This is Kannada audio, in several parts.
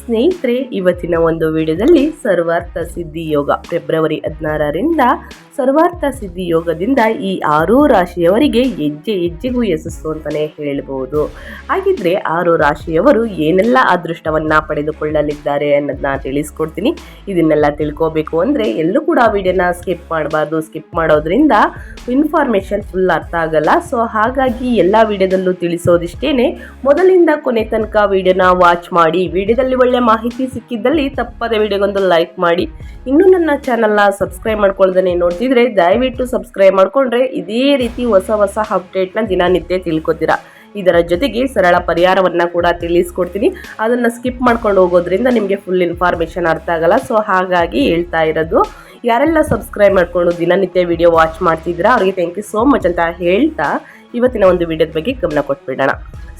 ಸ್ನೇಹಿತರೆ, ಇವತ್ತಿನ ಒಂದು ವಿಡಿಯೋದಲ್ಲಿ ಸರ್ವಾರ್ಥ ಸಿದ್ಧಿ ಯೋಗ ಫೆಬ್ರವರಿ ಹದಿನಾರರಿಂದ ಸರ್ವಾರ್ಥ ಸಿದ್ಧಿ ಯೋಗದಿಂದ ಈ ಆರು ರಾಶಿಯವರಿಗೆ ಹೆಜ್ಜೆ ಹೆಜ್ಜೆಗೂ ಯಶಸ್ಸು ಅಂತಲೇ ಹೇಳಬಹುದು ಹಾಗಿದ್ರೆ ಆರು ರಾಶಿಯವರು ಏನೆಲ್ಲ ಅದೃಷ್ಟವನ್ನ ಪಡೆದುಕೊಳ್ಳಲಿದ್ದಾರೆ ಅನ್ನೋದನ್ನ ತಿಳಿಸ್ಕೊಡ್ತೀನಿ. ಇದನ್ನೆಲ್ಲ ತಿಳ್ಕೋಬೇಕು ಅಂದ್ರೆ ಎಲ್ಲೂ ಕೂಡ ವಿಡಿಯೋನ ಸ್ಕಿಪ್ ಮಾಡಬಾರ್ದು. ಸ್ಕಿಪ್ ಮಾಡೋದ್ರಿಂದ ಇನ್ಫಾರ್ಮೇಷನ್ ಫುಲ್ ಅರ್ಥ ಆಗಲ್ಲ. ಸೊ ಹಾಗಾಗಿ ಎಲ್ಲ ವಿಡಿಯೋದಲ್ಲೂ ತಿಳಿಸೋದಿಷ್ಟೇನೆ. ಮೊದಲಿಂದ ಕೊನೆ ತನಕ ವಿಡಿಯೋನ ವಾಚ್ ಮಾಡಿ, ವಿಡಿಯೋದಲ್ಲಿ ಒಳ್ಳೆ ಮಾಹಿತಿ ಸಿಕ್ಕಿದ್ದಲ್ಲಿ ತಪ್ಪದೆ ವಿಡಿಯೋಗೊಂದು ಲೈಕ್ ಮಾಡಿ. ಇನ್ನೂ ನನ್ನ ಚಾನಲ್ನ ಸಬ್ಸ್ಕ್ರೈಬ್ ಮಾಡ್ಕೊಳ್ದೇ ನೋಡ್ತಿದ್ರೆ ದಯವಿಟ್ಟು ಸಬ್ಸ್ಕ್ರೈಬ್ ಮಾಡಿಕೊಂಡ್ರೆ ಇದೇ ರೀತಿ ಹೊಸ ಹೊಸ ಅಪ್ಡೇಟ್ನ ದಿನನಿತ್ಯ ತಿಳ್ಕೊತೀರಾ. ಇದರ ಜೊತೆಗೆ ಸರಳ ಪರಿಹಾರವನ್ನು ಕೂಡ ತಿಳಿಸ್ಕೊಡ್ತೀನಿ. ಅದನ್ನು ಸ್ಕಿಪ್ ಮಾಡ್ಕೊಂಡು ಹೋಗೋದ್ರಿಂದ ನಿಮಗೆ ಫುಲ್ ಇನ್ಫಾರ್ಮೇಷನ್ ಅರ್ಥ ಆಗಲ್ಲ. ಸೊ ಹಾಗಾಗಿ ಹೇಳ್ತಾ ಇರೋದು, ಯಾರೆಲ್ಲ ಸಬ್ಸ್ಕ್ರೈಬ್ ಮಾಡಿಕೊಂಡು ದಿನನಿತ್ಯ ವಿಡಿಯೋ ವಾಚ್ ಮಾಡ್ತಿದ್ದೀರಾ, ಅವರಿಗೆ ಥ್ಯಾಂಕ್ ಯು ಸೋ ಮಚ್ ಅಂತ ಹೇಳ್ತಾ ಇವತ್ತಿನ ಒಂದು ವಿಡಿಯೋದ ಬಗ್ಗೆ ಗಮನ ಕೊಟ್ಬಿಡೋಣ.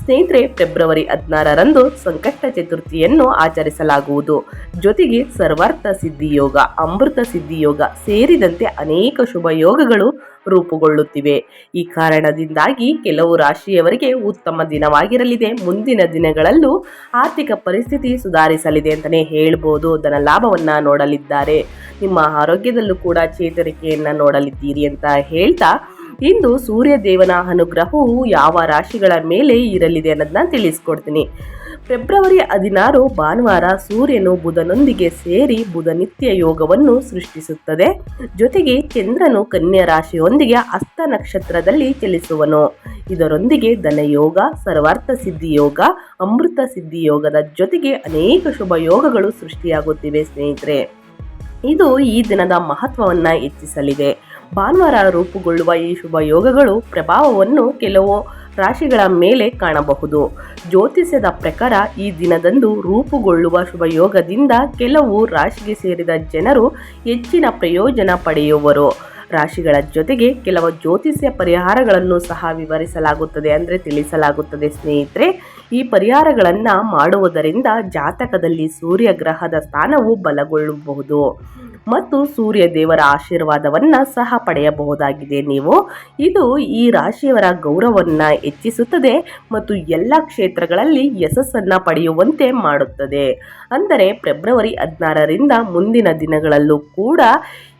ಸ್ನೇಹಿತರೆ, ಫೆಬ್ರವರಿ ಹದಿನಾರರಂದು ಸಂಕಷ್ಟ ಚತುರ್ಥಿಯನ್ನು ಆಚರಿಸಲಾಗುವುದು. ಜೊತೆಗೆ ಸರ್ವಾರ್ಥ ಸಿದ್ಧಿಯೋಗ ಅಮೃತ ಸಿದ್ಧಿಯೋಗ ಸೇರಿದಂತೆ ಅನೇಕ ಶುಭ ಯೋಗಗಳು ರೂಪುಗೊಳ್ಳುತ್ತಿವೆ. ಈ ಕಾರಣದಿಂದಾಗಿ ಕೆಲವು ರಾಶಿಯವರಿಗೆ ಉತ್ತಮ ದಿನವಾಗಿರಲಿದೆ. ಮುಂದಿನ ದಿನಗಳಲ್ಲೂ ಆರ್ಥಿಕ ಪರಿಸ್ಥಿತಿ ಸುಧಾರಿಸಲಿದೆ ಅಂತಲೇ ಹೇಳ್ಬೋದು. ಧನ ಲಾಭವನ್ನು ನೋಡಲಿದ್ದಾರೆ. ನಿಮ್ಮ ಆರೋಗ್ಯದಲ್ಲೂ ಕೂಡ ಚೇತರಿಕೆಯನ್ನು ನೋಡಲಿದ್ದೀರಿ ಅಂತ ಹೇಳ್ತಾ ಇಂದು ಸೂರ್ಯ ದೇವನ ಅನುಗ್ರಹವು ಯಾವ ರಾಶಿಗಳ ಮೇಲೆ ಇರಲಿದೆ ಅನ್ನೋದನ್ನ ತಿಳಿಸ್ಕೊಡ್ತೀನಿ. ಫೆಬ್ರವರಿ ಹದಿನಾರು ಭಾನುವಾರ ಸೂರ್ಯನು ಬುಧನೊಂದಿಗೆ ಸೇರಿ ಬುಧ ನಿತ್ಯ ಯೋಗವನ್ನು ಸೃಷ್ಟಿಸುತ್ತದೆ. ಜೊತೆಗೆ ಚಂದ್ರನು ಕನ್ಯಾ ರಾಶಿಯೊಂದಿಗೆ ಹಸ್ತ ನಕ್ಷತ್ರದಲ್ಲಿ ಚಲಿಸುವನು. ಇದರೊಂದಿಗೆ ಧನಯೋಗ, ಸರ್ವಾರ್ಥ ಸಿದ್ಧಿ ಯೋಗ, ಅಮೃತ ಸಿದ್ಧಿ ಯೋಗದ ಜೊತೆಗೆ ಅನೇಕ ಶುಭ ಯೋಗಗಳು ಸೃಷ್ಟಿಯಾಗುತ್ತಿವೆ ಸ್ನೇಹಿತರೆ. ಇದು ಈ ದಿನದ ಮಹತ್ವವನ್ನು ಹೆಚ್ಚಿಸಲಿದೆ. ಭಾನುವಾರ ರೂಪುಗೊಳ್ಳುವ ಈ ಶುಭ ಯೋಗಗಳು ಪ್ರಭಾವವನ್ನು ಕೆಲವು ರಾಶಿಗಳ ಮೇಲೆ ಕಾಣಬಹುದು. ಜ್ಯೋತಿಷ್ಯದ ಪ್ರಕಾರ ಈ ದಿನದಂದು ರೂಪುಗೊಳ್ಳುವ ಶುಭ ಯೋಗದಿಂದ ಕೆಲವು ರಾಶಿಗೆ ಸೇರಿದ ಜನರು ಹೆಚ್ಚಿನ ಪ್ರಯೋಜನ ಪಡೆಯುವರು. ರಾಶಿಗಳ ಜೊತೆಗೆ ಕೆಲವು ಜ್ಯೋತಿಷ್ಯ ಪರಿಹಾರಗಳನ್ನು ಸಹ ವಿವರಿಸಲಾಗುತ್ತದೆ ಅಂದರೆ ತಿಳಿಸಲಾಗುತ್ತದೆ ಸ್ನೇಹಿತರೆ. ಈ ಪರಿಹಾರಗಳನ್ನು ಮಾಡುವುದರಿಂದ ಜಾತಕದಲ್ಲಿ ಸೂರ್ಯ ಗ್ರಹದ ಸ್ಥಾನವು ಬಲಗೊಳ್ಳಬಹುದು ಮತ್ತು ಸೂರ್ಯ ದೇವರ ಆಶೀರ್ವಾದವನ್ನು ಸಹ ಪಡೆಯಬಹುದಾಗಿದೆ ನೀವು. ಇದು ಈ ರಾಶಿಯವರ ಗೌರವವನ್ನು ಹೆಚ್ಚಿಸುತ್ತದೆ ಮತ್ತು ಎಲ್ಲ ಕ್ಷೇತ್ರಗಳಲ್ಲಿ ಯಶಸ್ಸನ್ನು ಪಡೆಯುವಂತೆ ಮಾಡುತ್ತದೆ. ಅಂದರೆ ಫೆಬ್ರವರಿ ಹದಿನಾರರಿಂದ ಮುಂದಿನ ದಿನಗಳಲ್ಲೂ ಕೂಡ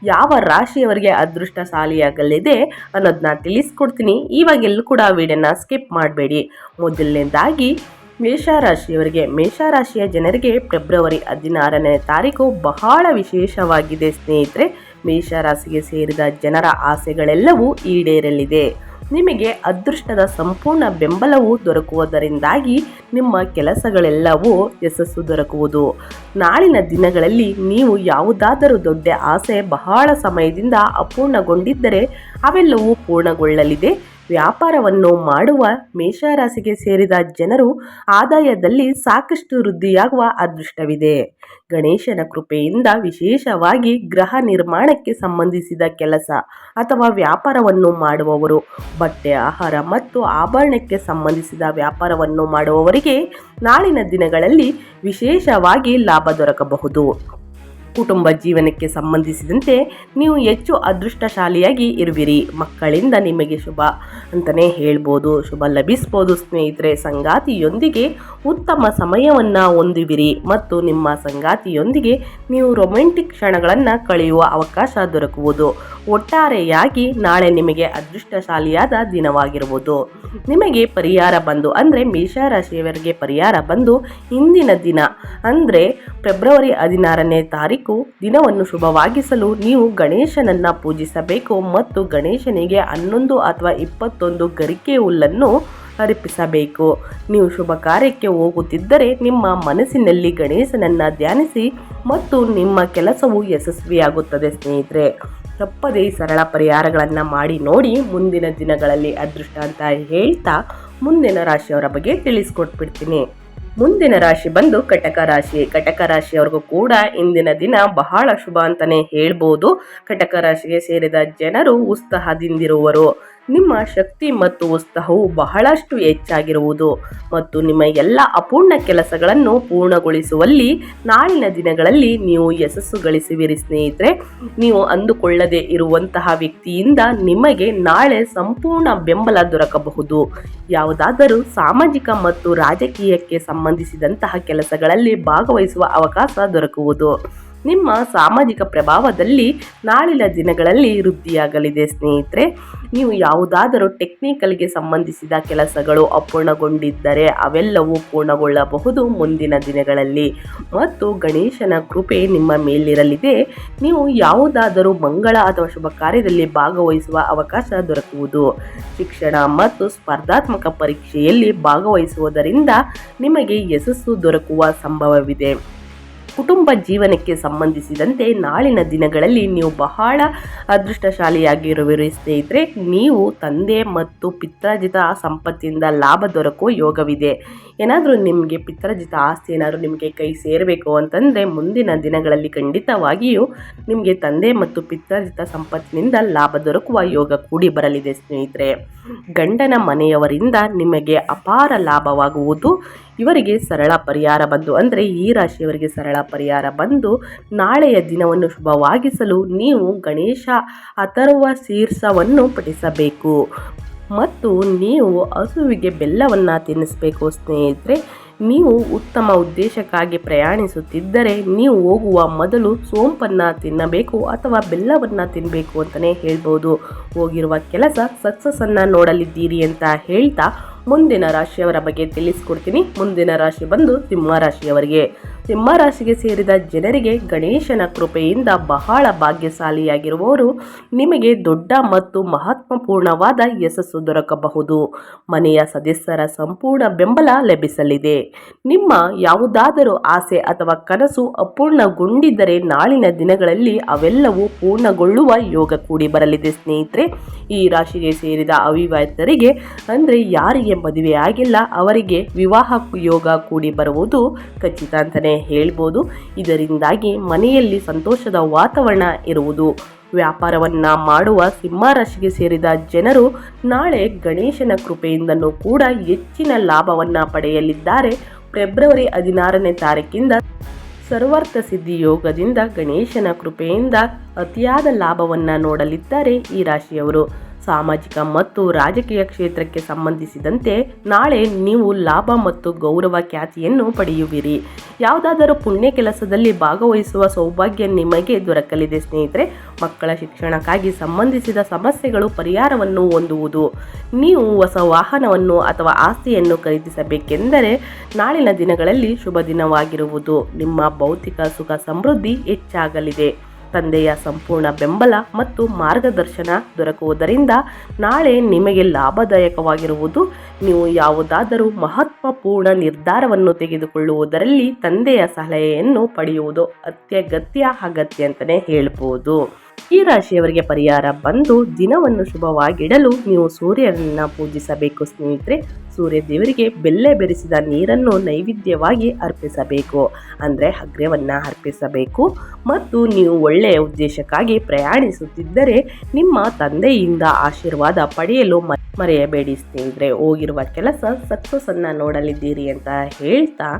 ಯಾವ ರಾಶಿಯವರಿಗೆ ಅದೃಷ್ಟ ಸಾಲಿಯಾಗಲಿದೆ ಅನ್ನೋದನ್ನ ತಿಳಿಸ್ಕೊಡ್ತೀನಿ. ಇವಾಗೆಲ್ಲೂ ಕೂಡ ವಿಡಿಯೋನ ಸ್ಕಿಪ್ ಮಾಡಬೇಡಿ. ಮೊದಲನೇದಾಗಿ, ಮೇಷರಾಶಿಯವರಿಗೆ, ಮೇಷರಾಶಿಯ ಜನರಿಗೆ ಫೆಬ್ರವರಿ ಹದಿನಾರನೇ ತಾರೀಕು ಬಹಳ ವಿಶೇಷವಾಗಿದೆ ಸ್ನೇಹಿತರೆ. ಮೇಷರಾಶಿಗೆ ಸೇರಿದ ಜನರ ಆಸೆಗಳೆಲ್ಲವೂ ಈಡೇರಲಿದೆ. ನಿಮಗೆ ಅದೃಷ್ಟದ ಸಂಪೂರ್ಣ ಬೆಂಬಲವು ದೊರಕುವುದರಿಂದಾಗಿ ನಿಮ್ಮ ಕೆಲಸಗಳೆಲ್ಲವೂ ಯಶಸ್ಸು ದೊರಕುವುದು. ನಾಳಿನ ದಿನಗಳಲ್ಲಿ ನೀವು ಯಾವುದಾದರೂ ದೊಡ್ಡ ಆಸೆ ಬಹಳ ಸಮಯದಿಂದ ಅಪೂರ್ಣಗೊಂಡಿದ್ದರೆ ಅವೆಲ್ಲವೂ ಪೂರ್ಣಗೊಳ್ಳಲಿದೆ. ವ್ಯಾಪಾರವನ್ನು ಮಾಡುವ ಮೇಷರಾಶಿಗೆ ಸೇರಿದ ಜನರು ಆದಾಯದಲ್ಲಿ ಸಾಕಷ್ಟು ವೃದ್ಧಿಯಾಗುವ ಅದೃಷ್ಟವಿದೆ. ಗಣೇಶನ ಕೃಪೆಯಿಂದ ವಿಶೇಷವಾಗಿ ಗೃಹ ನಿರ್ಮಾಣಕ್ಕೆ ಸಂಬಂಧಿಸಿದ ಕೆಲಸ ಅಥವಾ ವ್ಯಾಪಾರವನ್ನು ಮಾಡುವವರು, ಬಟ್ಟೆ, ಆಹಾರ ಮತ್ತು ಆಭರಣಕ್ಕೆ ಸಂಬಂಧಿಸಿದ ವ್ಯಾಪಾರವನ್ನು ಮಾಡುವವರಿಗೆ ನಾಳಿನ ದಿನಗಳಲ್ಲಿ ವಿಶೇಷವಾಗಿ ಲಾಭ ದೊರಕಬಹುದು. ಕುಟುಂಬ ಜೀವನಕ್ಕೆ ಸಂಬಂಧಿಸಿದಂತೆ ನೀವು ಹೆಚ್ಚು ಅದೃಷ್ಟಶಾಲಿಯಾಗಿ ಇರುವಿರಿ. ಮಕ್ಕಳಿಂದ ನಿಮಗೆ ಶುಭ ಅಂತಲೇ ಹೇಳ್ಬೋದು. ಶುಭ ಲಭಿಸ್ಬೋದು ಸ್ನೇಹಿತರೆ. ಸಂಗಾತಿಯೊಂದಿಗೆ ಉತ್ತಮ ಸಮಯವನ್ನು ಹೊಂದುವಿರಿ ಮತ್ತು ನಿಮ್ಮ ಸಂಗಾತಿಯೊಂದಿಗೆ ನೀವು ರೊಮ್ಯಾಂಟಿಕ್ ಕ್ಷಣಗಳನ್ನು ಕಳೆಯುವ ಅವಕಾಶ ದೊರಕುವುದು. ಒಟ್ಟಾರೆಯಾಗಿ ನಾಳೆ ನಿಮಗೆ ಅದೃಷ್ಟಶಾಲಿಯಾದ ದಿನವಾಗಿರುವುದು. ನಿಮಗೆ ಪರಿಹಾರ ಬಂದು, ಅಂದರೆ ಮೇಷರಾಶಿಯವರಿಗೆ ಪರಿಹಾರ ಬಂದು ಇಂದಿನ ದಿನ, ಅಂದರೆ ಫೆಬ್ರವರಿ ಹದಿನಾರನೇ ತಾರೀಕು ದಿನವನ್ನು ಶುಭವಾಗಿಸಲು ನೀವು ಗಣೇಶನನ್ನು ಪೂಜಿಸಬೇಕು ಮತ್ತು ಗಣೇಶನಿಗೆ ಹನ್ನೊಂದು ಅಥವಾ ಇಪ್ಪತ್ತೊಂದು ಗರಿಕೆ ಹುಲ್ಲನ್ನು ಅರ್ಪಿಸಬೇಕು. ನೀವು ಶುಭ ಕಾರ್ಯಕ್ಕೆ ಹೋಗುತ್ತಿದ್ದರೆ ನಿಮ್ಮ ಮನಸ್ಸಿನಲ್ಲಿ ಗಣೇಶನನ್ನು ಧ್ಯಾನಿಸಿ ಮತ್ತು ನಿಮ್ಮ ಕೆಲಸವು ಯಶಸ್ವಿಯಾಗುತ್ತದೆ ಸ್ನೇಹಿತರೆ. ತಪ್ಪದೇ ಸರಳ ಪರಿಹಾರಗಳನ್ನು ಮಾಡಿ ನೋಡಿ ಮುಂದಿನ ದಿನಗಳಲ್ಲಿ ಅದೃಷ್ಟ ಅಂತ ಹೇಳ್ತಾ ಮುಂದಿನ ರಾಶಿಯವರ ಬಗ್ಗೆ ತಿಳಿಸ್ಕೊಟ್ಬಿಡ್ತೀನಿ. ಮುಂದಿನ ರಾಶಿ ಬಂದು ಕಟಕ ರಾಶಿ. ಕಟಕ ರಾಶಿಯವ್ರಿಗೂ ಕೂಡ ಇಂದಿನ ದಿನ ಬಹಳ ಶುಭ ಅಂತಲೇ ಹೇಳ್ಬೋದು. ಕಟಕ ರಾಶಿಗೆ ಸೇರಿದ ಜನರು ಉತ್ಸಾಹದಿಂದಿರುವರು. ನಿಮ್ಮ ಶಕ್ತಿ ಮತ್ತು ಉತ್ಸಾಹವು ಬಹಳಷ್ಟು ಹೆಚ್ಚಾಗಿರುವುದು ಮತ್ತು ನಿಮ್ಮ ಎಲ್ಲ ಅಪೂರ್ಣ ಕೆಲಸಗಳನ್ನು ಪೂರ್ಣಗೊಳಿಸುವಲ್ಲಿ ನಾಳಿನ ದಿನಗಳಲ್ಲಿ ನೀವು ಯಶಸ್ಸು ಗಳಿಸುವಿರಿ ಸ್ನೇಹಿತರೆ. ನೀವು ಅಂದುಕೊಳ್ಳದೇ ಇರುವಂತಹ ವ್ಯಕ್ತಿಯಿಂದ ನಿಮಗೆ ನಾಳೆ ಸಂಪೂರ್ಣ ಬೆಂಬಲ ದೊರಕಬಹುದು. ಯಾವುದಾದರೂ ಸಾಮಾಜಿಕ ಮತ್ತು ರಾಜಕೀಯಕ್ಕೆ ಸಂಬಂಧಿಸಿದಂತಹ ಕೆಲಸಗಳಲ್ಲಿ ಭಾಗವಹಿಸುವ ಅವಕಾಶ ದೊರಕುವುದು. ನಿಮ್ಮ ಸಾಮಾಜಿಕ ಪ್ರಭಾವದಲ್ಲಿ ನಾಳಿನ ದಿನಗಳಲ್ಲಿ ವೃದ್ಧಿಯಾಗಲಿದೆ ಸ್ನೇಹಿತರೆ. ನೀವು ಯಾವುದಾದರೂ ಟೆಕ್ನಿಕಲ್ಗೆ ಸಂಬಂಧಿಸಿದ ಕೆಲಸಗಳು ಅಪೂರ್ಣಗೊಂಡಿದ್ದರೆ ಅವೆಲ್ಲವೂ ಪೂರ್ಣಗೊಳ್ಳಬಹುದು ಮುಂದಿನ ದಿನಗಳಲ್ಲಿ. ಮತ್ತು ಗಣೇಶನ ಕೃಪೆ ನಿಮ್ಮ ಮೇಲಿರಲಿದೆ. ನೀವು ಯಾವುದಾದರೂ ಮಂಗಳ ಅಥವಾ ಶುಭ ಕಾರ್ಯದಲ್ಲಿ ಭಾಗವಹಿಸುವ ಅವಕಾಶ ದೊರಕುವುದು. ಶಿಕ್ಷಣ ಮತ್ತು ಸ್ಪರ್ಧಾತ್ಮಕ ಪರೀಕ್ಷೆಯಲ್ಲಿ ಭಾಗವಹಿಸುವುದರಿಂದ ನಿಮಗೆ ಯಶಸ್ಸು ದೊರಕುವ ಸಂಭವವಿದೆ. ಕುಟುಂಬ ಜೀವನಕ್ಕೆ ಸಂಬಂಧಿಸಿದಂತೆ ನಾಳಿನ ದಿನಗಳಲ್ಲಿ ನೀವು ಬಹಳ ಅದೃಷ್ಟಶಾಲಿಯಾಗಿರುವಿರಿ ಸ್ನೇಹಿತರೆ. ನೀವು ತಂದೆ ಮತ್ತು ಪಿತ್ರಾಜಿತ ಸಂಪತ್ತಿಂದ ಲಾಭ ದೊರಕುವ ಯೋಗವಿದೆ. ಏನಾದರೂ ನಿಮಗೆ ಪಿತ್ರಾಜಿತ ಆಸ್ತಿ ಏನಾದರೂ ನಿಮಗೆ ಕೈ ಸೇರಬೇಕು ಅಂತಂದರೆ ಮುಂದಿನ ದಿನಗಳಲ್ಲಿ ಖಂಡಿತವಾಗಿಯೂ ನಿಮಗೆ ತಂದೆ ಮತ್ತು ಪಿತ್ರಾರ್ಜಿತ ಸಂಪತ್ತಿನಿಂದ ಲಾಭ ದೊರಕುವ ಯೋಗ ಕೂಡಿ ಬರಲಿದೆ ಸ್ನೇಹಿತರೆ. ಗಂಡನ ಮನೆಯವರಿಂದ ನಿಮಗೆ ಅಪಾರ ಲಾಭವಾಗುವುದು ಇವರಿಗೆ ಸರಳ ಪರಿಹಾರ ಬಂದು, ಅಂದರೆ ಈ ರಾಶಿಯವರಿಗೆ ಸರಳ ಪರಿಹಾರ ಬಂದು ನಾಳೆಯ ದಿನವನ್ನು ಶುಭವಾಗಿಸಲು ನೀವು ಗಣೇಶ ಅಥರ್ವ ಶೀರ್ಷವನ್ನು ಪಠಿಸಬೇಕು. ಮತ್ತು ನೀವು ಹಸುವಿಗೆ ಬೆಲ್ಲವನ್ನು ತಿನ್ನಿಸಬೇಕು ಸ್ನೇಹಿತರೆ. ನೀವು ಉತ್ತಮ ಉದ್ದೇಶಕ್ಕಾಗಿ ಪ್ರಯಾಣಿಸುತ್ತಿದ್ದರೆ ನೀವು ಹೋಗುವ ಮೊದಲು ಸೋಂಪನ್ನು ತಿನ್ನಬೇಕು ಅಥವಾ ಬೆಲ್ಲವನ್ನು ತಿನ್ನಬೇಕು ಅಂತಲೇ ಹೇಳ್ಬೋದು. ಹೋಗಿರುವ ಕೆಲಸ ಸಕ್ಸಸ್ಸನ್ನು ನೋಡಲಿದ್ದೀರಿ ಅಂತ ಹೇಳ್ತಾ ಮುಂದಿನ ರಾಶಿಯವರ ಬಗ್ಗೆ ತಿಳಿಸ್ಕೊಡ್ತೀನಿ. ಮುಂದಿನ ರಾಶಿ ಬಂದು ಸಿಂಹ ರಾಶಿಯವರಿಗೆ. ಸಿಂಹ ರಾಶಿಗೆ ಸೇರಿದ ಜನರಿಗೆ ಗಣೇಶನ ಕೃಪೆಯಿಂದ ಬಹಳ ಭಾಗ್ಯಶಾಲಿಯಾಗಿರುವವರು ನಿಮಗೆ ದೊಡ್ಡ ಮತ್ತು ಮಹತ್ವಪೂರ್ಣವಾದ ಯಶಸ್ಸು ದೊರಕಬಹುದು. ಮನೆಯ ಸದಸ್ಯರ ಸಂಪೂರ್ಣ ಬೆಂಬಲ ಲಭಿಸಲಿದೆ. ನಿಮ್ಮ ಯಾವುದಾದರೂ ಆಸೆ ಅಥವಾ ಕನಸು ಅಪೂರ್ಣಗೊಂಡಿದ್ದರೆ ನಾಳಿನ ದಿನಗಳಲ್ಲಿ ಅವೆಲ್ಲವೂ ಪೂರ್ಣಗೊಳ್ಳುವ ಯೋಗ ಕೂಡಿ ಬರಲಿದೆ ಸ್ನೇಹಿತರೆ. ಈ ರಾಶಿಗೆ ಸೇರಿದ ಅವಿವಾಹಿತರಿಗೆ, ಅಂದರೆ ಯಾರಿಗೆ ಮದುವೆ ಆಗಿಲ್ಲ ಅವರಿಗೆ ವಿವಾಹ ಯೋಗ ಕೂಡಿ ಬರುವುದು ಖಚಿತ ಅಂತಲೇ ಹೇಳ್ಬೋದು. ಇದರಿಂದಾಗಿ ಮನೆಯಲ್ಲಿ ಸಂತೋಷದ ವಾತಾವರಣ ಇರುವುದು. ವ್ಯಾಪಾರವನ್ನ ಮಾಡುವ ಸಿಂಹರಾಶಿಗೆ ಸೇರಿದ ಜನರು ನಾಳೆ ಗಣೇಶನ ಕೃಪೆಯಿಂದನೂ ಕೂಡ ಹೆಚ್ಚಿನ ಲಾಭವನ್ನ ಪಡೆಯಲಿದ್ದಾರೆ. ಫೆಬ್ರವರಿ ಹದಿನಾರನೇ ತಾರೀಕಿಂದ ಸರ್ವಾರ್ಥ ಸಿದ್ಧಿ ಯೋಗದಿಂದ ಗಣೇಶನ ಕೃಪೆಯಿಂದ ಅತಿಯಾದ ಲಾಭವನ್ನು ನೋಡಲಿದ್ದಾರೆ ಈ ರಾಶಿಯವರು. ಸಾಮಾಜಿಕ ಮತ್ತು ರಾಜಕೀಯ ಕ್ಷೇತ್ರಕ್ಕೆ ಸಂಬಂಧಿಸಿದಂತೆ ನಾಳೆ ನೀವು ಲಾಭ ಮತ್ತು ಗೌರವ ಖ್ಯಾತಿಯನ್ನು ಪಡೆಯುವಿರಿ. ಯಾವುದಾದರೂ ಪುಣ್ಯ ಕೆಲಸದಲ್ಲಿ ಭಾಗವಹಿಸುವ ಸೌಭಾಗ್ಯ ನಿಮಗೆ ದೊರಕಲಿದೆ ಸ್ನೇಹಿತರೆ. ಮಕ್ಕಳ ಶಿಕ್ಷಣಕ್ಕಾಗಿ ಸಂಬಂಧಿಸಿದ ಸಮಸ್ಯೆಗಳು ಪರಿಹಾರವನ್ನು ಹೊಂದುವುದು. ನೀವು ಹೊಸ ವಾಹನವನ್ನು ಅಥವಾ ಆಸ್ತಿಯನ್ನು ಖರೀದಿಸಬೇಕೆಂದರೆ ನಾಳಿನ ದಿನಗಳಲ್ಲಿ ಶುಭ ದಿನವಾಗಿರುವುದು. ನಿಮ್ಮ ಭೌತಿಕ ಸುಖ ಸಮೃದ್ಧಿ ಹೆಚ್ಚಾಗಲಿದೆ. ತಂದೆಯ ಸಂಪೂರ್ಣ ಬೆಂಬಲ ಮತ್ತು ಮಾರ್ಗದರ್ಶನ ದೊರಕುವುದರಿಂದ ನಾಳೆ ನಿಮಗೆ ಲಾಭದಾಯಕವಾಗಿರುವುದು. ನೀವು ಯಾವುದಾದರೂ ಮಹತ್ವಪೂರ್ಣ ನಿರ್ಧಾರವನ್ನು ತೆಗೆದುಕೊಳ್ಳುವುದರಲ್ಲಿ ತಂದೆಯ ಸಲಹೆಯನ್ನು ಪಡೆಯುವುದು ಅತ್ಯಗತ್ಯ ಅಗತ್ಯ ಅಂತಲೇ ಹೇಳ್ಬೋದು. ಈ ರಾಶಿಯವರಿಗೆ ಪರಿಹಾರ ಬಂದು ದಿನವನ್ನು ಶುಭವಾಗಿಡಲು ನೀವು ಸೂರ್ಯನನ್ನ ಪೂಜಿಸಬೇಕು ಸ್ನೇಹಿತರೆ. ಸೂರ್ಯ ದೇವರಿಗೆ ಬೆಲ್ಲೆ ಬೆರೆಸಿದ ನೀರನ್ನು ನೈವೇದ್ಯವಾಗಿ ಅರ್ಪಿಸಬೇಕು. ಅಂದರೆ ಅಗ್ರ್ಯವನ್ನು ಅರ್ಪಿಸಬೇಕು. ಮತ್ತು ನೀವು ಒಳ್ಳೆಯ ಉದ್ದೇಶಕ್ಕಾಗಿ ಪ್ರಯಾಣಿಸುತ್ತಿದ್ದರೆ ನಿಮ್ಮ ತಂದೆಯಿಂದ ಆಶೀರ್ವಾದ ಪಡೆಯಲು ಮರೆಯಬೇಡಿ ಸ್ನೇಹಿತರೆ. ಹೋಗಿರುವ ಕೆಲಸ ಸಕ್ಸಸ್ ಅನ್ನ ನೋಡಲಿದ್ದೀರಿ ಅಂತ ಹೇಳ್ತಾ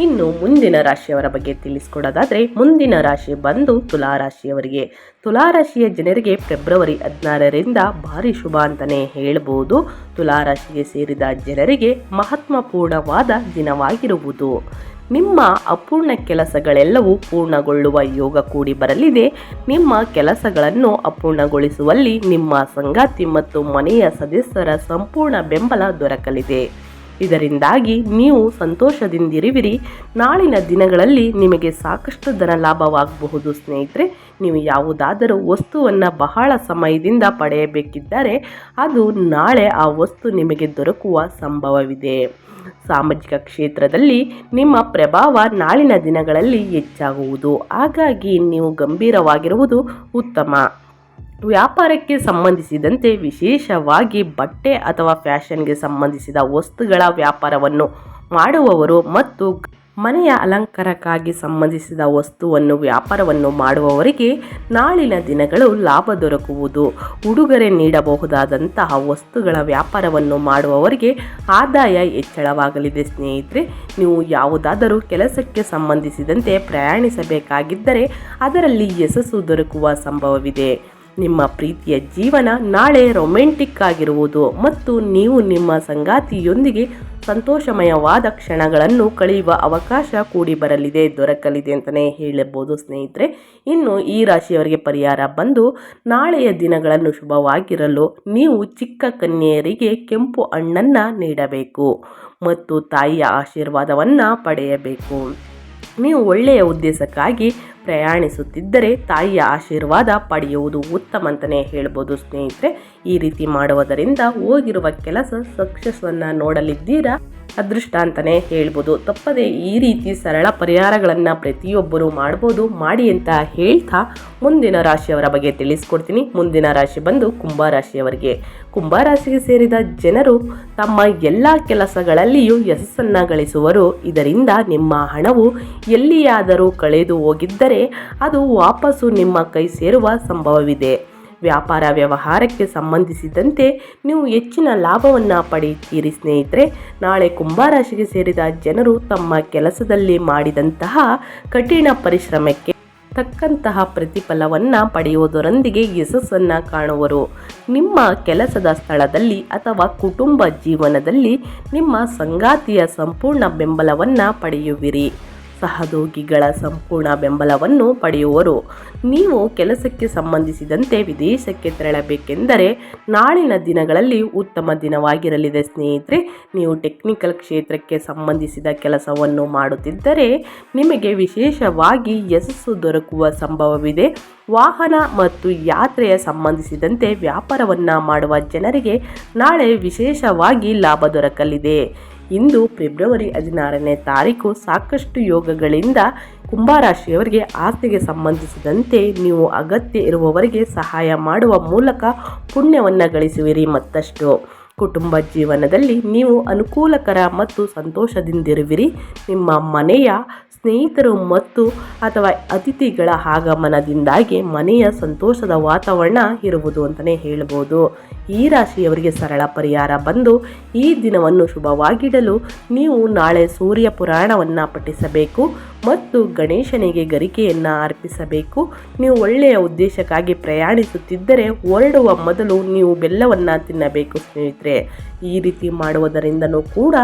ಇನ್ನು ಮುಂದಿನ ರಾಶಿಯವರ ಬಗ್ಗೆ ತಿಳಿಸ್ಕೊಡೋದಾದ್ರೆ ಮುಂದಿನ ರಾಶಿ ಬಂದು ತುಲಾ ರಾಶಿಯವರಿಗೆ ತುಲಾ ರಾಶಿಯ ಜನರಿಗೆ ಫೆಬ್ರವರಿ ಹದಿನಾರರಿಂದ ಭಾರಿ ಶುಭ ಅಂತಲೇ ಹೇಳ್ಬೋದು. ತುಲಾ ರಾಶಿಗೆ ಸೇರಿದ ಜನರಿಗೆ ಮಹತ್ವಪೂರ್ಣವಾದ ದಿನವಾಗಿರುವುದು. ನಿಮ್ಮ ಅಪೂರ್ಣ ಕೆಲಸಗಳೆಲ್ಲವೂ ಪೂರ್ಣಗೊಳ್ಳುವ ಯೋಗ ಕೂಡಿ ಬರಲಿದೆ. ನಿಮ್ಮ ಕೆಲಸಗಳನ್ನು ಅಪೂರ್ಣಗೊಳಿಸುವಲ್ಲಿ ನಿಮ್ಮ ಸಂಗಾತಿ ಮತ್ತು ಮನೆಯ ಸದಸ್ಯರ ಸಂಪೂರ್ಣ ಬೆಂಬಲ ದೊರಕಲಿದೆ. ಇದರಿಂದಾಗಿ ನೀವು ಸಂತೋಷದಿಂದಿರುವಿರಿ. ನಾಳಿನ ದಿನಗಳಲ್ಲಿ ನಿಮಗೆ ಸಾಕಷ್ಟು ಧನ ಲಾಭವಾಗಬಹುದು ಸ್ನೇಹಿತರೆ. ನೀವು ಯಾವುದಾದರೂ ವಸ್ತುವನ್ನು ಬಹಳ ಸಮಯದಿಂದ ಪಡೆಯಬೇಕಿದ್ದರೆ ಅದು ನಾಳೆ ಆ ವಸ್ತು ನಿಮಗೆ ದೊರಕುವ ಸಂಭವವಿದೆ. ಸಾಮಾಜಿಕ ಕ್ಷೇತ್ರದಲ್ಲಿ ನಿಮ್ಮ ಪ್ರಭಾವ ನಾಳಿನ ದಿನಗಳಲ್ಲಿ ಹೆಚ್ಚಾಗುವುದು. ಹಾಗಾಗಿ ನೀವು ಗಂಭೀರವಾಗಿರುವುದು ಉತ್ತಮ. ವ್ಯಾಪಾರಕ್ಕೆ ಸಂಬಂಧಿಸಿದಂತೆ ವಿಶೇಷವಾಗಿ ಬಟ್ಟೆ ಅಥವಾ ಫ್ಯಾಷನ್ಗೆ ಸಂಬಂಧಿಸಿದ ವಸ್ತುಗಳ ವ್ಯಾಪಾರವನ್ನು ಮಾಡುವವರು ಮತ್ತು ಮನೆಯ ಅಲಂಕಾರಕ್ಕಾಗಿ ಸಂಬಂಧಿಸಿದ ವಸ್ತುವನ್ನು ವ್ಯಾಪಾರವನ್ನು ಮಾಡುವವರಿಗೆ ನಾಳಿನ ದಿನಗಳು ಲಾಭ ದೊರಕುವುದು. ಉಡುಗೊರೆ ನೀಡಬಹುದಾದಂತಹ ವಸ್ತುಗಳ ವ್ಯಾಪಾರವನ್ನು ಮಾಡುವವರಿಗೆ ಆದಾಯ ಹೆಚ್ಚಳವಾಗಲಿದೆ. ಸ್ನೇಹಿತರೆ, ನೀವು ಯಾವುದಾದರೂ ಕೆಲಸಕ್ಕೆ ಸಂಬಂಧಿಸಿದಂತೆ ಪ್ರಯಾಣಿಸಬೇಕಾಗಿದ್ದರೆ ಅದರಲ್ಲಿ ಯಶಸ್ಸು ದೊರಕುವ ಸಂಭವವಿದೆ. ನಿಮ್ಮ ಪ್ರೀತಿಯ ಜೀವನ ನಾಳೆ ರೊಮ್ಯಾಂಟಿಕ್ ಆಗಿರುವುದು ಮತ್ತು ನೀವು ನಿಮ್ಮ ಸಂಗಾತಿಯೊಂದಿಗೆ ಸಂತೋಷಮಯವಾದ ಕ್ಷಣಗಳನ್ನು ಕಳೆಯುವ ಅವಕಾಶ ಕೂಡಿ ಬರಲಿದೆ, ದೊರಕಲಿದೆ ಅಂತಲೇ ಹೇಳಬಹುದು ಸ್ನೇಹಿತರೆ. ಇನ್ನು ಈ ರಾಶಿಯವರಿಗೆ ಪರಿಹಾರ ಬಂದು ನಾಳೆಯ ದಿನಗಳನ್ನು ಶುಭವಾಗಿರಲು ನೀವು ಚಿಕ್ಕ ಕನ್ಯೆಯರಿಗೆ ಕೆಂಪು ಹಣ್ಣನ್ನು ನೀಡಬೇಕು ಮತ್ತು ತಾಯಿಯ ಆಶೀರ್ವಾದವನ್ನು ಪಡೆಯಬೇಕು. ನೀವು ಒಳ್ಳೆಯ ಉದ್ದೇಶಕ್ಕಾಗಿ ಪ್ರಯಾಣಿಸುತ್ತಿದ್ದರೆ ತಾಯಿಯ ಆಶೀರ್ವಾದ ಪಡೆಯುವುದು ಉತ್ತಮ ಅಂತಲೇ ಹೇಳ್ಬೋದು ಸ್ನೇಹಿತರೆ. ಈ ರೀತಿ ಮಾಡುವುದರಿಂದ ಹೋಗಿರುವ ಕೆಲಸ ಸಕ್ಸಸ್ಸನ್ನು ನೋಡಲಿದ್ದೀರಾ? ಅದೃಷ್ಟ ಅಂತಲೇ ಹೇಳ್ಬೋದು. ತಪ್ಪದೆ ಈ ರೀತಿ ಸರಳ ಪರಿಹಾರಗಳನ್ನು ಪ್ರತಿಯೊಬ್ಬರು ಮಾಡ್ಬೋದು, ಮಾಡಿ ಅಂತ ಹೇಳ್ತಾ ಮುಂದಿನ ರಾಶಿಯವರ ಬಗ್ಗೆ ತಿಳಿಸ್ಕೊಡ್ತೀನಿ. ಮುಂದಿನ ರಾಶಿ ಬಂದು ಕುಂಭರಾಶಿಯವರಿಗೆ ಕುಂಭರಾಶಿಗೆ ಸೇರಿದ ಜನರು ತಮ್ಮ ಎಲ್ಲ ಕೆಲಸಗಳಲ್ಲಿಯೂ ಯಶಸ್ಸನ್ನು ಗಳಿಸುವರು. ಇದರಿಂದ ನಿಮ್ಮ ಹಣವು ಎಲ್ಲಿಯಾದರೂ ಕಳೆದು ಹೋಗಿದ್ದರೆ ಅದು ವಾಪಸ್ಸು ನಿಮ್ಮ ಕೈ ಸೇರುವ ಸಂಭವವಿದೆ. ವ್ಯಾಪಾರ ವ್ಯವಹಾರಕ್ಕೆ ಸಂಬಂಧಿಸಿದಂತೆ ನೀವು ಹೆಚ್ಚಿನ ಲಾಭವನ್ನು ಪಡೆಯುತ್ತೀರಿ ಸ್ನೇಹಿತರೆ. ನಾಳೆ ಕುಂಭರಾಶಿಗೆ ಸೇರಿದ ಜನರು ತಮ್ಮ ಕೆಲಸದಲ್ಲಿ ಮಾಡಿದಂತಹ ಕಠಿಣ ಪರಿಶ್ರಮಕ್ಕೆ ತಕ್ಕಂತಹ ಪ್ರತಿಫಲವನ್ನು ಪಡೆಯುವುದರೊಂದಿಗೆ ಯಶಸ್ಸನ್ನು ಕಾಣುವರು. ನಿಮ್ಮ ಕೆಲಸದ ಸ್ಥಳದಲ್ಲಿ ಅಥವಾ ಕುಟುಂಬ ಜೀವನದಲ್ಲಿ ನಿಮ್ಮ ಸಂಗಾತಿಯ ಸಂಪೂರ್ಣ ಬೆಂಬಲವನ್ನು ಪಡೆಯುವಿರಿ. ಸಹೋದ್ಯೋಗಿಗಳ ಸಂಪೂರ್ಣ ಬೆಂಬಲವನ್ನು ಪಡೆಯುವರು. ನೀವು ಕೆಲಸಕ್ಕೆ ಸಂಬಂಧಿಸಿದಂತೆ ವಿದೇಶಕ್ಕೆ ತೆರಳಬೇಕೆಂದರೆ ನಾಳಿನ ದಿನಗಳಲ್ಲಿ ಉತ್ತಮ ದಿನವಾಗಿರಲಿದೆ ಸ್ನೇಹಿತರೆ. ನೀವು ಟೆಕ್ನಿಕಲ್ ಕ್ಷೇತ್ರಕ್ಕೆ ಸಂಬಂಧಿಸಿದ ಕೆಲಸವನ್ನು ಮಾಡುತ್ತಿದ್ದರೆ ನಿಮಗೆ ವಿಶೇಷವಾಗಿ ಯಶಸ್ಸು ದೊರಕುವ ಸಂಭವವಿದೆ. ವಾಹನ ಮತ್ತು ಯಾತ್ರೆಯ ಸಂಬಂಧಿಸಿದಂತೆ ವ್ಯಾಪಾರವನ್ನು ಮಾಡುವ ಜನರಿಗೆ ನಾಳೆ ವಿಶೇಷವಾಗಿ ಲಾಭ ದೊರಕಲಿದೆ. ಇಂದು ಫೆಬ್ರವರಿ ಹದಿನಾರನೇ ತಾರೀಕು ಸಾಕಷ್ಟು ಯೋಗಗಳಿಂದ ಕುಂಭರಾಶಿಯವರಿಗೆ ಆಸ್ತಿಗೆ ಸಂಬಂಧಿಸಿದಂತೆ ನೀವು ಅಗತ್ಯ ಇರುವವರಿಗೆ ಸಹಾಯ ಮಾಡುವ ಮೂಲಕ ಪುಣ್ಯವನ್ನು ಗಳಿಸುವಿರಿ ಮತ್ತಷ್ಟು. ಕುಟುಂಬ ಜೀವನದಲ್ಲಿ ನೀವು ಅನುಕೂಲಕರ ಮತ್ತು ಸಂತೋಷದಿಂದಿರುವಿರಿ. ನಿಮ್ಮ ಮನೆಯ ಸ್ನೇಹಿತರು ಮತ್ತು ಅಥವಾ ಅತಿಥಿಗಳ ಆಗಮನದಿಂದಾಗಿ ಮನೆಯ ಸಂತೋಷದ ವಾತಾವರಣ ಇರುವುದು ಅಂತಲೇ ಹೇಳ್ಬೋದು. ಈ ರಾಶಿಯವರಿಗೆ ಸರಳ ಪರಿಹಾರ ಬಂದು ಈ ದಿನವನ್ನು ಶುಭವಾಗಿಡಲು ನೀವು ನಾಳೆ ಸೂರ್ಯ ಪುರಾಣವನ್ನು ಪಠಿಸಬೇಕು ಮತ್ತು ಗಣೇಶನಿಗೆ ಗರಿಕೆಯನ್ನು ಅರ್ಪಿಸಬೇಕು. ನೀವು ಒಳ್ಳೆಯ ಉದ್ದೇಶಕ್ಕಾಗಿ ಪ್ರಯಾಣಿಸುತ್ತಿದ್ದರೆ ಹೊರಡುವ ಮೊದಲು ನೀವು ಬೆಲ್ಲವನ್ನು ತಿನ್ನಬೇಕು ಸ್ನೇಹಿತರೆ. ಈ ರೀತಿ ಮಾಡುವುದರಿಂದನೂ ಕೂಡ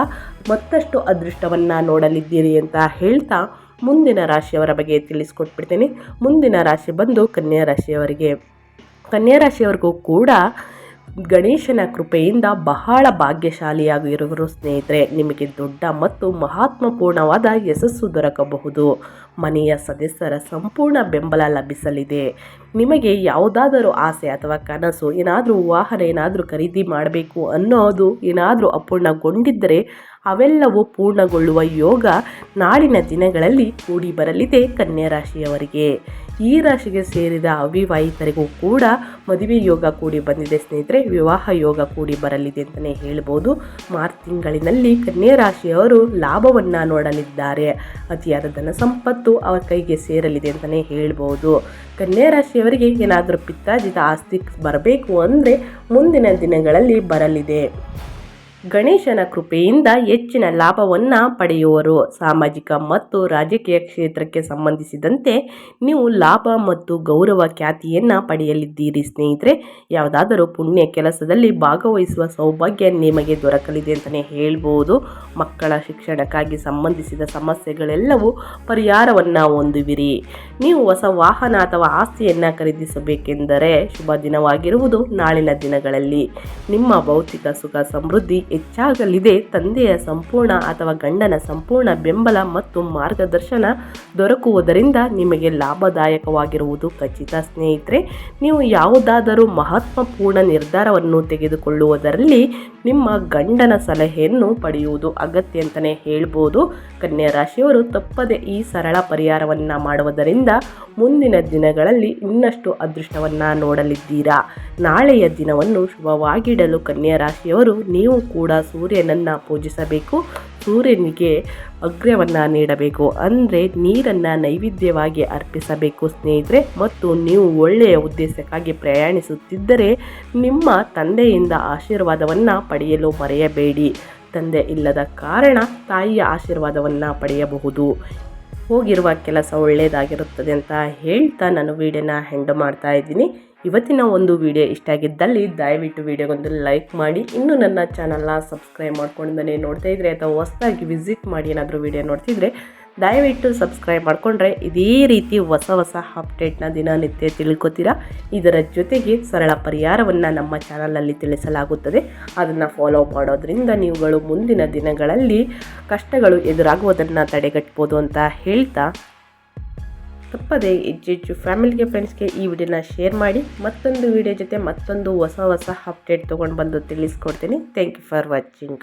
ಮತ್ತಷ್ಟು ಅದೃಷ್ಟವನ್ನು ನೋಡಲಿದ್ದೀರಿ ಅಂತ ಹೇಳ್ತಾ ಮುಂದಿನ ರಾಶಿಯವರ ಬಗ್ಗೆ ತಿಳಿಸ್ಕೊಟ್ಬಿಡ್ತೀನಿ. ಮುಂದಿನ ರಾಶಿ ಬಂದು ಕನ್ಯಾ ರಾಶಿಯವರಿಗೆ. ಕನ್ಯಾ ರಾಶಿಯವರಿಗೂ ಕೂಡ ಗಣೇಶನ ಕೃಪೆಯಿಂದ ಬಹಳ ಭಾಗ್ಯಶಾಲಿಯಾಗಿರುವರು ಸ್ನೇಹಿತರೆ, ನಿಮಗೆ ದೊಡ್ಡ ಮತ್ತು ಮಹಾತ್ಮಪೂರ್ಣವಾದ ಯಶಸ್ಸು ದೊರಕಬಹುದು. ಮನೆಯ ಸದಸ್ಯರ ಸಂಪೂರ್ಣ ಬೆಂಬಲ ಲಭಿಸಲಿದೆ. ನಿಮಗೆ ಯಾವುದಾದರೂ ಆಸೆ ಅಥವಾ ಕನಸು, ಏನಾದರೂ ವಾಹನ ಏನಾದರೂ ಖರೀದಿ ಮಾಡಬೇಕು ಅನ್ನೋದು ಏನಾದರೂ ಅಪೂರ್ಣಗೊಂಡಿದ್ದರೆ, ಅವೆಲ್ಲವೂ ಪೂರ್ಣಗೊಳ್ಳುವ ಯೋಗ ನಾಳಿನ ದಿನಗಳಲ್ಲಿ ಕೂಡಿ ಬರಲಿದೆ ಕನ್ಯಾ ರಾಶಿಯವರಿಗೆ ಈ ರಾಶಿಗೆ ಸೇರಿದ ಅವಿವಾಹಿತರಿಗೂ ಕೂಡ ಮದುವೆ ಯೋಗ ಕೂಡಿ ಬಂದಿದೆ ಸ್ನೇಹಿತರೆ. ವಿವಾಹ ಯೋಗ ಕೂಡಿ ಬರಲಿದೆ ಅಂತಲೇ ಹೇಳ್ಬೋದು. ಮಾರ್ಚ್ ತಿಂಗಳಿನಲ್ಲಿ ಕನ್ಯಾ ರಾಶಿಯವರು ಲಾಭವನ್ನು ನೋಡಲಿದ್ದಾರೆ. ಅತಿಯಾದ ಧನ ಸಂಪತ್ತು ಅವರ ಕೈಗೆ ಸೇರಲಿದೆ ಅಂತಲೇ ಹೇಳ್ಬೋದು. ಕನ್ಯಾ ರಾಶಿಯವರಿಗೆ ಏನಾದರೂ ಪಿತ್ತಾಜಿತ ಆಸ್ತಿ ಬರಬೇಕು ಅಂದರೆ ಮುಂದಿನ ದಿನಗಳಲ್ಲಿ ಬರಲಿದೆ. ಗಣೇಶನ ಕೃಪೆಯಿಂದ ಹೆಚ್ಚಿನ ಲಾಭವನ್ನು ಪಡೆಯುವರು. ಸಾಮಾಜಿಕ ಮತ್ತು ರಾಜಕೀಯ ಕ್ಷೇತ್ರಕ್ಕೆ ಸಂಬಂಧಿಸಿದಂತೆ ನೀವು ಲಾಭ ಮತ್ತು ಗೌರವ ಖ್ಯಾತಿಯನ್ನು ಪಡೆಯಲಿದ್ದೀರಿ. ಸ್ನೇಹಿತರೆ, ಯಾವುದಾದರೂ ಪುಣ್ಯ ಕೆಲಸದಲ್ಲಿ ಭಾಗವಹಿಸುವ ಸೌಭಾಗ್ಯ ನಿಮಗೆ ದೊರಕಲಿದೆ ಅಂತಲೇ ಹೇಳ್ಬೋದು. ಮಕ್ಕಳ ಶಿಕ್ಷಣಕ್ಕಾಗಿ ಸಂಬಂಧಿಸಿದ ಸಮಸ್ಯೆಗಳೆಲ್ಲವೂ ಪರಿಹಾರವನ್ನು ಹೊಂದುವಿರಿ. ನೀವು ಹೊಸ ವಾಹನ ಅಥವಾ ಆಸ್ತಿಯನ್ನು ಖರೀದಿಸಬೇಕೆಂದರೆ ಶುಭ ದಿನವಾಗಿರುವುದು ನಾಳಿನ ದಿನಗಳಲ್ಲಿ. ನಿಮ್ಮ ಭೌತಿಕ ಸುಖ ಸಮೃದ್ಧಿ ಹೆಚ್ಚಾಗಲಿದೆ. ತಂದೆಯ ಸಂಪೂರ್ಣ ಅಥವಾ ಗಂಡನ ಸಂಪೂರ್ಣ ಬೆಂಬಲ ಮತ್ತು ಮಾರ್ಗದರ್ಶನ ದೊರಕುವುದರಿಂದ ನಿಮಗೆ ಲಾಭದಾಯಕವಾಗಿರುವುದು ಖಚಿತ. ಸ್ನೇಹಿತರೆ, ನೀವು ಯಾವುದಾದರೂ ಮಹತ್ವಪೂರ್ಣ ನಿರ್ಧಾರವನ್ನು ತೆಗೆದುಕೊಳ್ಳುವುದರಲ್ಲಿ ನಿಮ್ಮ ಗಂಡನ ಸಲಹೆಯನ್ನು ಪಡೆಯುವುದು ಅಗತ್ಯ ಅಂತಲೇ ಹೇಳ್ಬೋದು. ಕನ್ಯಾ ರಾಶಿಯವರು ತಪ್ಪದೆ ಈ ಸರಳ ಪರಿಹಾರವನ್ನು ಮಾಡುವುದರಿಂದ ಮುಂದಿನ ದಿನಗಳಲ್ಲಿ ಇನ್ನಷ್ಟು ಅದೃಷ್ಟವನ್ನು ನೋಡಲಿದ್ದೀರಾ? ನಾಳೆಯ ದಿನವನ್ನು ಶುಭವಾಗಿಡಲು ಕನ್ಯಾ ರಾಶಿಯವರು ನೀವು ಕೂಡ ಸೂರ್ಯನನ್ನು ಪೂಜಿಸಬೇಕು. ಸೂರ್ಯನಿಗೆ ಅಗ್ರವನ್ನು ನೀಡಬೇಕು. ಅಂದರೆ ನೀರನ್ನು ನೈವೇದ್ಯವಾಗಿ ಅರ್ಪಿಸಬೇಕು ಸ್ನೇಹಿತರೆ. ಮತ್ತು ನೀವು ಒಳ್ಳೆಯ ಉದ್ದೇಶಕ್ಕಾಗಿ ಪ್ರಯಾಣಿಸುತ್ತಿದ್ದರೆ ನಿಮ್ಮ ತಂದೆಯಿಂದ ಆಶೀರ್ವಾದವನ್ನು ಪಡೆಯಲು ಮರೆಯಬೇಡಿ. ತಂದೆ ಇಲ್ಲದ ಕಾರಣ ತಾಯಿಯ ಆಶೀರ್ವಾದವನ್ನು ಪಡೆಯಬಹುದು. ಹೋಗಿರುವ ಕೆಲಸ ಒಳ್ಳೆಯದಾಗಿರುತ್ತದೆ ಅಂತ ಹೇಳ್ತಾ ನಾನು ವೀಡಿಯೋನ ಹೆಂಡ್ ಮಾಡ್ತಾ ಇದ್ದೀನಿ. ಇವತ್ತಿನ ಒಂದು ವಿಡಿಯೋ ಇಷ್ಟ ಆಗಿದ್ದಲ್ಲಿ ದಯವಿಟ್ಟು ವಿಡಿಯೋಗೊಂದು ಲೈಕ್ ಮಾಡಿ. ಇನ್ನೂ ನನ್ನ ಚಾನಲ್ನ ಸಬ್ಸ್ಕ್ರೈಬ್ ಮಾಡ್ಕೊಂಡೇ ನೋಡ್ತಾ ಇದ್ರೆ ಅಥವಾ ಹೊಸದಾಗಿ ವಿಸಿಟ್ ಮಾಡಿ ಏನಾದರೂ ವಿಡಿಯೋ ನೋಡ್ತಿದ್ರೆ ದಯವಿಟ್ಟು ಸಬ್ಸ್ಕ್ರೈಬ್ ಮಾಡಿಕೊಂಡ್ರೆ ಇದೇ ರೀತಿ ಹೊಸ ಹೊಸ ಅಪ್ಡೇಟ್ನ ದಿನನಿತ್ಯ ತಿಳ್ಕೊತೀರಾ? ಇದರ ಜೊತೆಗೆ ಸರಳ ಪರಿಹಾರವನ್ನು ನಮ್ಮ ಚಾನಲಲ್ಲಿ ತಿಳಿಸಲಾಗುತ್ತದೆ. ಅದನ್ನು ಫಾಲೋ ಮಾಡೋದ್ರಿಂದ ನೀವುಗಳು ಮುಂದಿನ ದಿನಗಳಲ್ಲಿ ಕಷ್ಟಗಳು ಎದುರಾಗುವುದನ್ನು ತಡೆಗಟ್ಬೋದು ಅಂತ ಹೇಳ್ತಾ ತಪ್ಪದೆ ಹೆಚ್ಚು ಫ್ಯಾಮಿಲಿಗೆ, ಫ್ರೆಂಡ್ಸ್ಗೆ ಈ ವಿಡಿಯೋನ ಶೇರ್ ಮಾಡಿ, ಮತ್ತೊಂದು ವಿಡಿಯೋ ಜೊತೆ ಮತ್ತೊಂದು ಹೊಸ ಹೊಸ ಅಪ್ಡೇಟ್ ತೊಗೊಂಡು ಬಂದು ತಿಳಿಸ್ಕೊಡ್ತೀನಿ. Thank you for watching